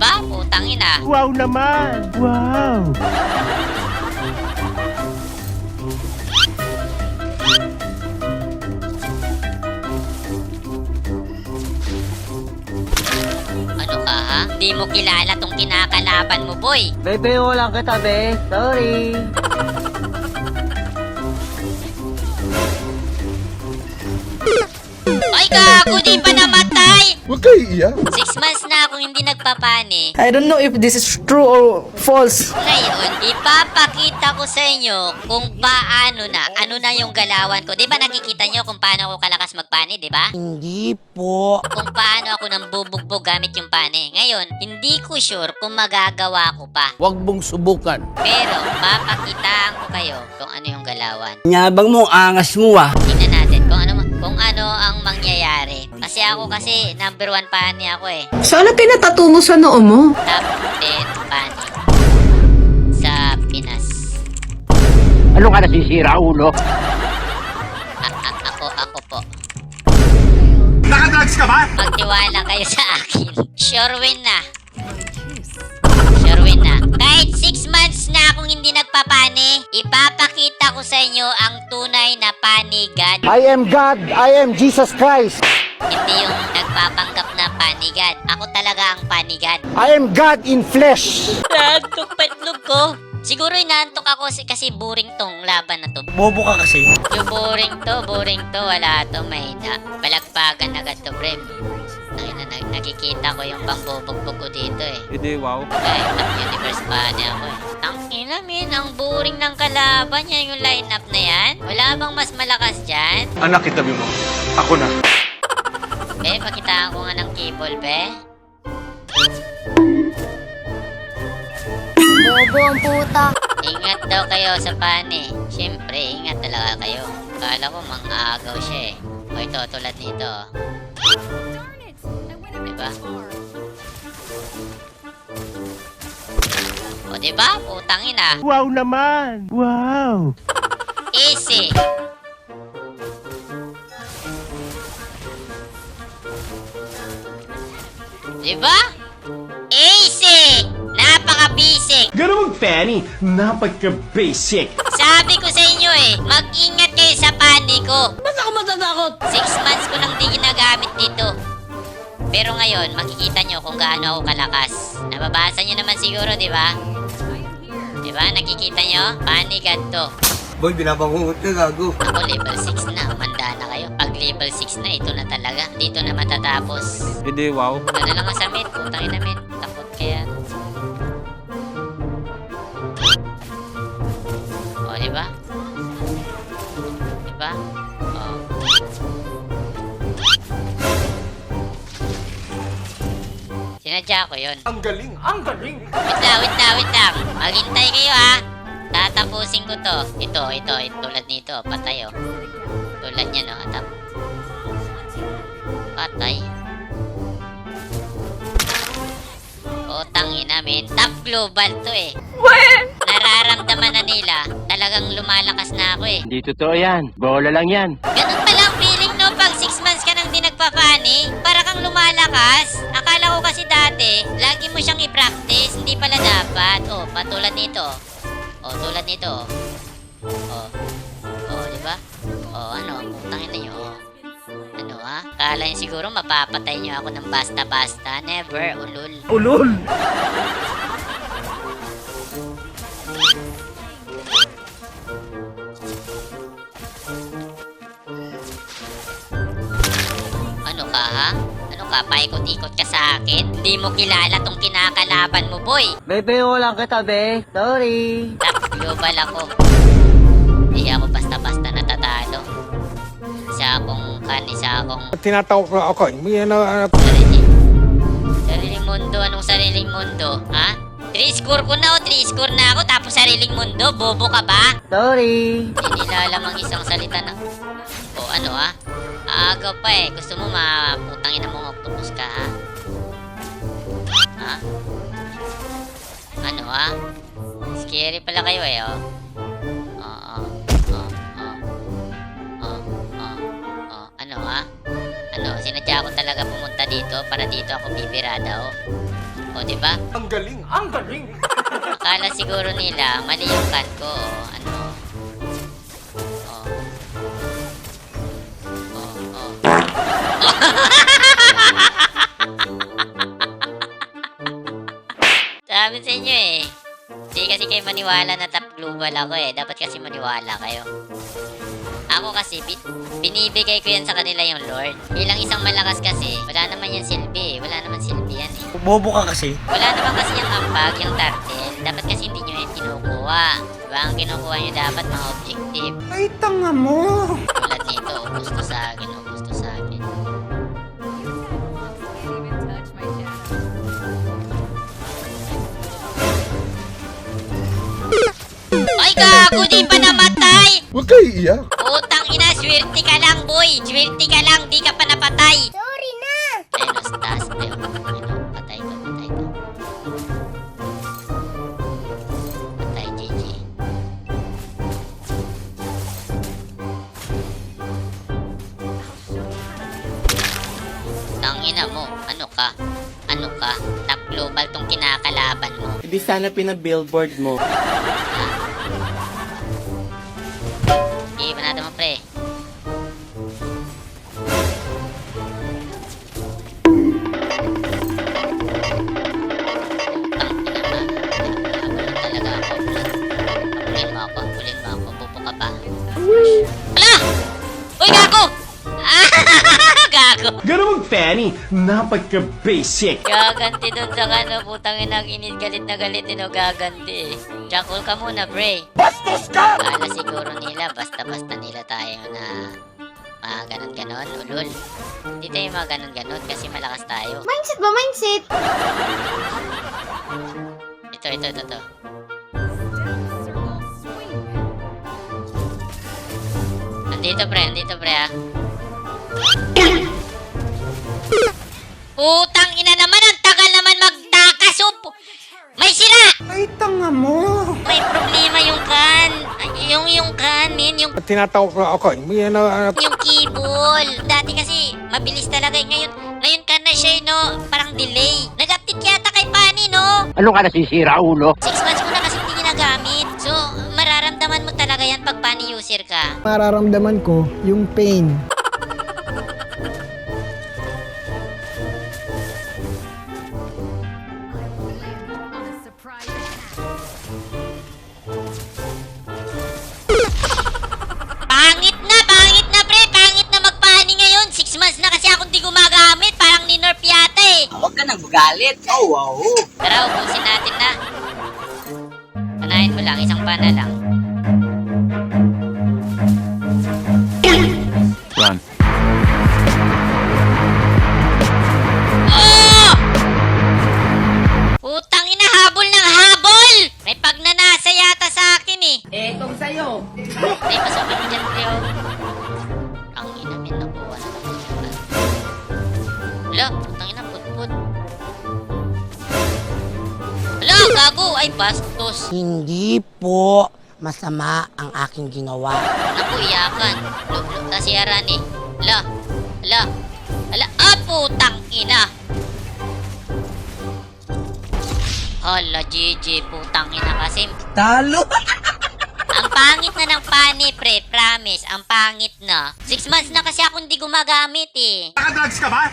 ba? Putang ina. Wow naman! Wow! Ano ka ha? Di mo kilala tong kinakalaban mo, boy. Bebe, lang kita, be. Sorry. Ay, gago, di pa namatay! Huwag kayo iiyak. Six months na akong hindi nagpapani. I don't know if this is true or false. Ngayon, ipapakita ko sa inyo kung paano na, ano na yung galawan ko. Di ba nakikita nyo kung paano ako kalakas magpani, di ba? Hindi po. Kung paano ako nang bubugbog gamit yung pani. Ngayon, hindi ko sure kung magagawa ko pa. Huwag mong subukan. Pero, papakitaan ko kayo kung ano yung galawan. Nyabang mo, angas mo ah. Tingnan natin kung ano, kung ano. Kasi ako kasi, number one pani ako eh. Sana pinatato mo sa noo mo. Top 10 pani. Sa Pinas. Ano ka nasisira, ulo? A- a- ako, ako po. Nakadrugs ka ba? Magtiwala kayo sa akin. Sure win na. Sure win na. Kahit 6 months na akong hindi nagpapani, ipapakita ko sa inyo ang tunay na panigad. I am God. I am Jesus Christ. Hindi yung nagpapanggap na panigad. Ako talaga ang panigad. I am God in flesh. Nantok patlog ko. Siguro inantok ako si- kasi boring tong laban na to. Bobo ka kasi. Yung boring to, boring to, wala to, mahina. Balagpagan agad to, pre. Nakina, nag, nakikita ko yung pangbubugbog ko dito eh. Hindi, wow. Kahit top universe pa niya ako eh. Ang ina min, ang boring ng kalaban niya yung lineup na yan. Wala bang mas malakas dyan? Anak kitabi mo. Ako na. Be, pakitaan ko nga ng cable, be. Bobo ang puta. Ingat daw kayo sa pani. Siyempre, ingat talaga kayo. Kala ko mang-aagaw siya eh. O ito, tulad nito. Diba? O diba? Putang ina. Wow naman! Wow! Easy. Diba? Easy! Napaka-basic! Ganun Fanny, napagka-basic. Sabi ko sa inyo eh, mag-ingat kayo sa pani ko. Ba't ako matatakot? Six months ko nang di ginagamit dito. Pero ngayon, makikita nyo kung gaano ako kalakas. Nababasa nyo naman siguro, di ba? Di ba? Nakikita nyo? Panigad to. Boy, binabangungot ka, gago. Ako level 6 na, umanda na kayo. Pag level 6 na, ito na talaga. Dito na matatapos. Hindi, wow. Ano lang ang sa mid, putang ina mid. Takot kaya. O, di ba? Di ba? O. Sinadya ko yun. Ang galing, ang galing. Wait lang, wait lang, wait lang. Maghintay kayo ha. Tatapusin ko to. Ito, ito, ito, tulad nito. Patay oh. Tulad niya no. Tap. Patay. Utang ina men. Top global to eh. Nararamdaman na nila. Talagang lumalakas na ako eh. Hindi totoo yan. Bola lang yan. Ganun pala ang feeling no pag 6 months ka nang di nagpapani. Para kang lumalakas. Akala ko kasi dati, lagi mo siyang i-practice. Hindi pala dapat. Oh, patulad nito. Oh, tulad nito. Oh. Oh, di ba? Oh, ano? Putangin na nyo. Oh. Ano ah? Kala niyo siguro mapapatay niyo ako ng basta-basta. Never, ulul. Ulol! Ano ka ha? Ka? Paikot-ikot ka sa akin? Hindi mo kilala tong kinakalaban mo, boy. Bebe, lang kita, be. Sorry. Top global ako. Hindi ako basta-basta natatalo. Isa akong kan, isa akong Tinatawag ko ako. May ano, ano, sarili. Sariling mundo, anong sariling mundo? Ha? 3 score ko na o 3 score na ako tapos sariling mundo, bobo ka ba? Sorry. Hindi nilalamang isang salita na. O ano ha? Aga pa eh. Gusto mo maputangin na mo octopus ka ha? Ha? Ano ha? Scary pala kayo eh oh. Oo. Oo. Oo. Oo. Ano ha? Ano? Sinadya ko talaga pumunta dito para dito ako bibirada oh. O, di ba? Ang galing! Ang galing! Akala siguro nila, mali yung can ko. o, Ano? Sabi sa inyo eh. Hindi kasi kayo maniwala na top global ako eh. Dapat kasi maniwala kayo. Ako kasi, bi- binibigay ko yan sa kanila yung Lord. Bilang isang malakas kasi, wala naman yan silbi eh. Wala naman silbi yan eh. Bobo ka kasi. Wala naman kasi yung ambag, yung turtle. Dapat kasi hindi nyo yan kinukuha. Diba? Ang kinukuha nyo dapat mga objective. Ay, tanga mo! Tulad nito, gusto sa akin, o Ay, gago, di pa namatay! Huwag kayo iiyak! Utang ina, swerte ka lang, boy! Swerte ka lang, di ka pa napatay! Sorry na! Ayun, o, stas. Ayun, ayun, patay to, patay to. Patay, GG. Tangina mo, ano ka? Ano ka? Top global tong kinakalaban mo. Hindi sana pinabillboard mo. Sige, Ganun Fanny, napaka-basic. Gaganti dun sa kano, putang ina, init, galit na galit, no, gaganti eh. Jackal ka muna, pre. Bastos ka! Akala siguro nila, basta-basta nila tayo na mga ganon-ganon, ulul. Hindi tayo mga ganon-ganon kasi malakas tayo. Mindset ba? Mindset? Ito, ito, ito, ito. Andito, pre, andito, pre, ah. Putang ina naman, ang tagal naman magtakas, oh. May sira! Ay, tanga mo! May problema yung kan. Yung yung kan, min, yung Tinatawag ko ako. May na, yung cable. Dati kasi mabilis talaga eh. Ngayon, ngayon ka na siya, eh, no? Parang delay. Nag-update yata kay Pani, no? ano ka nasisira, ulo? Six months mo na kasi hindi ginagamit. So, mararamdaman mo talaga yan pag Pani user ka. Mararamdaman ko yung pain. Magalit. Oh, wow. Tara, ubusin natin na. Panahin mo lang, isang pana lang. Run. Gago! Ay, bastos. Hindi po masama ang aking ginawa. Naku, iyakan. Lublog na si Arani. Ala, ala, ala, ah, putang ina. Hala, GG, putang ina kasi. Talo! Ang pangit na ng pani, pre, promise. Ang pangit na. Six months na kasi ako hindi gumagamit eh. Nakadrugs ka ba?